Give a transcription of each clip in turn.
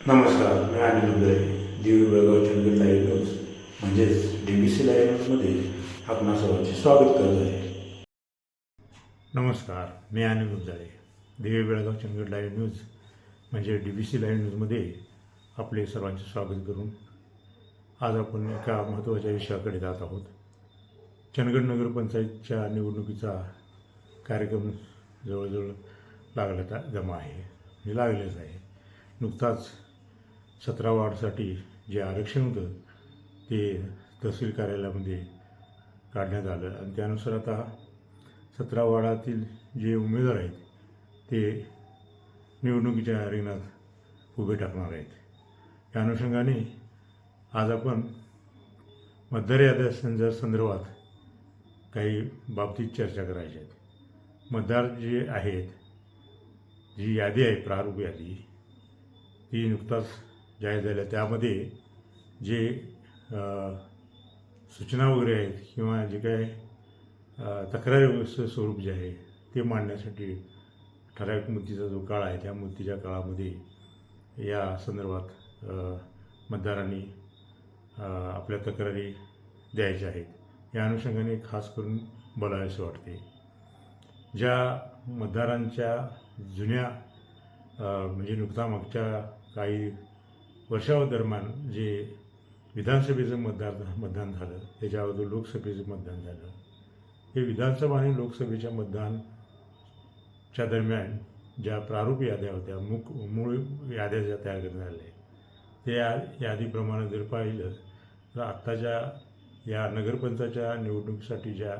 नमस्कार मी Anil Uday Divi Belgaum Chandra live news म्हणजेच D B C live न्यूजमध्ये आपणा सर्वांचे स्वागत करत आहे. नमस्कार मी अनिल उदय देवी बेळगाव चंदगड लाईव्ह न्यूज म्हणजे डी बी सी लाईव्ह न्यूजमध्ये आपले सर्वांचे स्वागत करून आज आपण एका महत्त्वाच्या विषयाकडे जात आहोत. चंदगड नगरपंचायतच्या निवडणुकीचा कार्यक्रम जवळजवळ लागला जमा आहे म्हणजे लागलेच आहे. नुकताच सतरा वार्डसाठी जे आरक्षण होतं ते तहसील कार्यालयामध्ये काढण्यात आलं. आणि त्यानुसार आता सतरा वार्डातील जे उमेदवार आहेत ते निवडणुकीच्या रिंगणात उभे टाकणार आहेत. या अनुषंगाने आज आपण मतदार याद्या संदर्भात काही बाबतीत चर्चा करायची आहेत मतदार जे आहेत जी यादी आहे प्रारूप यादी ती नुकताच जाहीर झाल्या त्यामध्ये जे सूचना वगैरे आहेत किंवा जे काय तक्रारी स्वरूप जे आहे ते मांडण्यासाठी ठराविक मुदतीचा जो काळ आहे त्या मुदतीच्या काळामध्ये या संदर्भात मतदारांनी आपल्या तक्रारी द्यायच्या आहेत. या अनुषंगाने खास करून बोलावेसे वाटते. ज्या मतदारांच्या जुन्या म्हणजे नुकता मागच्या काही वर्षादरम्यान जे विधानसभेचं मतदान मतदान झालं त्याच्या अगोदर लोकसभेचं मतदान झालं. हे विधानसभा आणि लोकसभेच्या मतदानच्या दरम्यान ज्या प्रारूप याद्या होत्या मुख मूळ याद्या ज्या तयार करण्यात आल्या ते या यादीप्रमाणे जर पाहिलं तर आत्ताच्या या नगरपंचाच्या निवडणुकीसाठी ज्या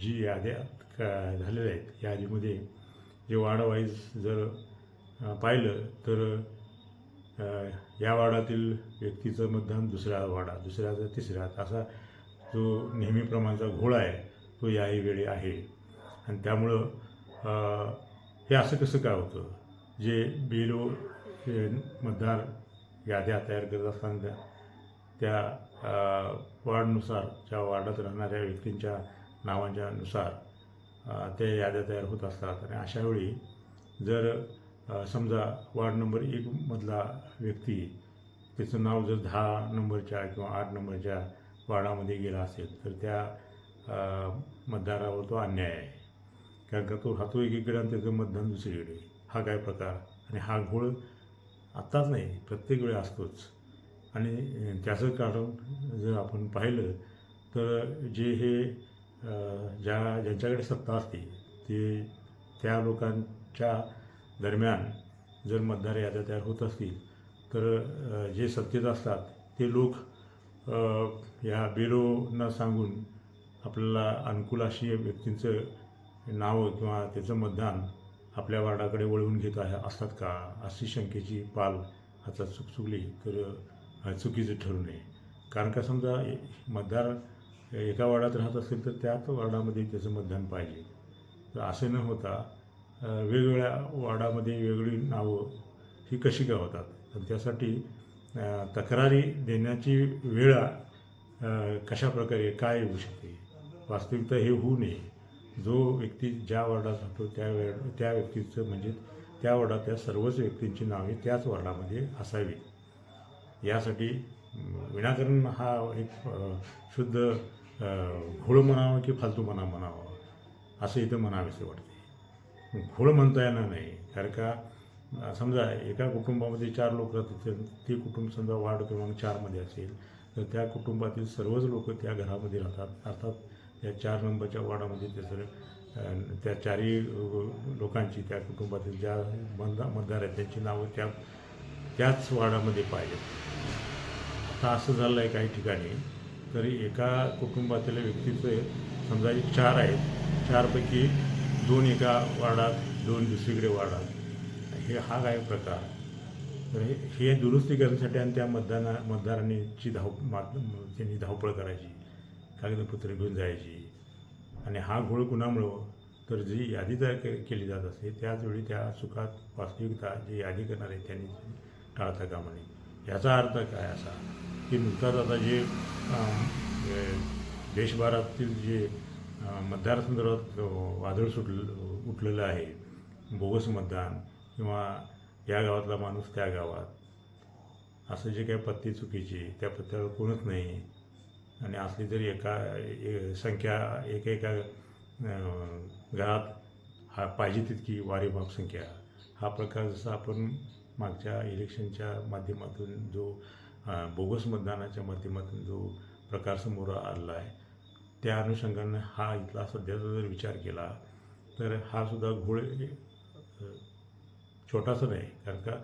जी याद्या का झालेल्या आहेत या यादीमध्ये जे वार्डवाईज जर पाहिलं तर या वार्डातील व्यक्तीचं मतदान दुसऱ्या वार्डात दुसऱ्याचं तिसऱ्यात असा जो नेहमीप्रमाणचा घोळा आहे तो याही वेळी आहे. आणि त्यामुळं हे असं कसं काय होतं? जे बेलो मतदार याद्या तयार करत असताना त्या वार्डनुसार ज्या वार्डात राहणाऱ्या व्यक्तींच्या नावांच्या नुसार त्या याद्या तयार होत असतात. आणि अशावेळी जर समजा वार्ड नंबर एकमधला व्यक्ती त्याचं नाव जर दहा नंबरच्या किंवा आठ नंबरच्या वार्डामध्ये गेला असेल तर त्या मतदारावर तो अन्याय आहे. कारण का तो राहतो एकीकडे आणि त्याचं मतदान दुसरीकडे. हा काय प्रकार? आणि हा घोळ आत्ताच नाही प्रत्येक वेळी असतोच. आणि त्याचं कारण जर आपण पाहिलं तर जे हे ज्या ज्यांच्याकडे सत्ता असते ते त्या लोकांच्या दरम्यान जर मतदार याद्या तयार होत असतील तर जे सत्तेत असतात ते लोक ह्या या बेरोना सांगून आपल्याला अनुकूल अशी व्यक्तींचं नावं किंवा त्याचं मतदान आपल्या वार्डाकडे वळवून घेत आहे असतात का? अशी शंकेची पाल आता चुक चुकली तर चुकीचं ठरू नये. कारण का समजा मतदार एका वार्डात राहत असेल तर त्याच वार्डामध्ये त्याचं मतदान पाहिजे. तर असं न होता वेगवेगळ्या वार्डामध्ये वेगळी नावं ही कशी काय होतात? आणि त्यासाठी तक्रारी देण्याची वेळ कशा प्रकारे काय येऊ शकते? वास्तविकता हे होऊ नये. जो व्यक्ती ज्या वार्डात राहतो त्या वेळ त्या व्यक्तीचं म्हणजे त्या वार्डातल्या सर्वच व्यक्तींची नावे त्याच वार्डामध्ये असावी. यासाठी विनाकरण विनाकारण हा एक शुद्ध घोळ म्हणावं की फालतू म्हणा म्हणावं असं इथं म्हणावेसे वाटते. घोळ म्हणता येणार नाही. कारण का समजा एका कुटुंबामध्ये चार लोक राहतात ते कुटुंब समजा वार्ड क्रमांक चारमध्ये असेल तर त्या कुटुंबातील सर्वच लोक त्या घरामध्ये राहतात. अर्थात त्या चार नंबरच्या वार्डामध्ये ते अ, त्या चारही लोकांची त्या कुटुंबातील ज्या मतदार मतदार आहेत त्यांची नावं त्या त्याच वार्डामध्ये पाहिजेत. आता असं झालं आहे काही ठिकाणी तरी एका कुटुंबातील व्यक्तीचे समजा एक चार आहेत चारपैकी दोन एका वार्डात दोन दुसरीकडे वार्डात. हे हा काय प्रकार? तर हे हे दुरुस्ती करण्यासाठी आणि त्या मतदाना मतदारांनीची धाव मा त्यांनी धावपळ करायची कागदपत्र घेऊन जायची. आणि हा घोळ कुणामुळं? तर जी यादी तयार के केली जात असते त्याचवेळी त्या सुखात वास्तविकता जी यादी करणार आहे त्यांनी टाळता कामा नये. याचा अर्थ काय असा? की नुकताच आता जे देशभरातील जे मतदारसंदर्भात वादळ सुटलं उठलेलं आहे बोगस मतदान किंवा या गावातला माणूस त्या गावात असं जे काही पत्ते चुकीचे त्या पत्त्यावर कोणच नाही. आणि असली तरी एका ए- संख्या एकेका एका घरात हा पाहिजे तितकी वारेमाप संख्या. हा प्रकार जसा आपण मागच्या इलेक्शनच्या माध्यमातून जो बोगस मतदानाच्या माध्यमातून जो प्रकार समोर आलेला आहे त्या अनुषंगानं हा इथला सध्याचा जर विचार केला तर हा सुद्धा घोळ छोटासा नाही. कारण का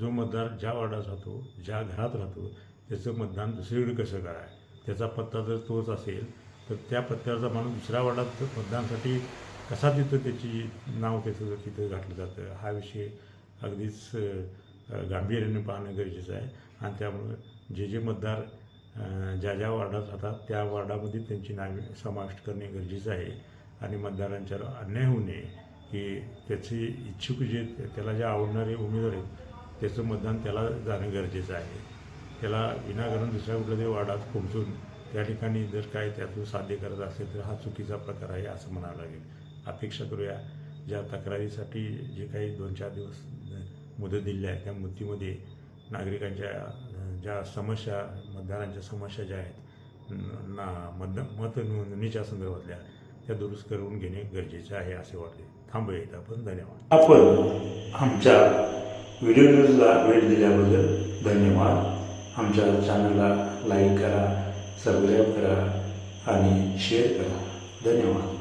जो मतदार ज्या वार्डात राहतो ज्या घरात राहतो त्याचं मतदान दुसरीकडे कसं कराय त्याचा पत्ता जर तोच असेल तर त्या पत्त्याचा माणूस दुसऱ्या वार्डात मतदानासाठी कसा तिथं त्याची नाव त्याचं तिथं घातलं जातं? हा विषय अगदीच गांभीर्याने पाहणं गरजेचं आहे. आणि त्यामुळं जे जे मतदार ज्या ज्या वार्डात राहतात त्या वार्डामध्ये त्यांची नावे समाविष्ट करणे गरजेचं आहे आणि मतदारांच्या अन्याय होऊ नये की त्याचे इच्छुक जे त्याला जे आवडणारे उमेदवार आहेत त्याचं मतदान त्याला जाणं गरजेचं आहे. त्याला विनाकारण दुसऱ्या कुठल्या तरी वार्डात पोहोचून त्या ठिकाणी जर काय त्यातून साध्य करत असेल तर हा चुकीचा प्रकार आहे असं म्हणावं लागेल. अपेक्षा करूया ज्या तक्रारीसाठी जे काही दोन चार दिवस मुदत दिली आहे त्या मुदतीमध्ये नागरिकांच्या ज्या समस्या मतदारांच्या समस्या ज्या आहेत ना मत मत नोंदणीच्या संदर्भातल्या त्या दुरुस्त करून घेणे गरजेचे आहे असे वाटते. थांबूयात आपण. धन्यवाद. आपण आमच्या व्हिडिओ न्यूजला भेट दिल्याबद्दल धन्यवाद. आमच्या चॅनलला लाईक करा सबस्क्राईब करा आणि शेअर करा. धन्यवाद.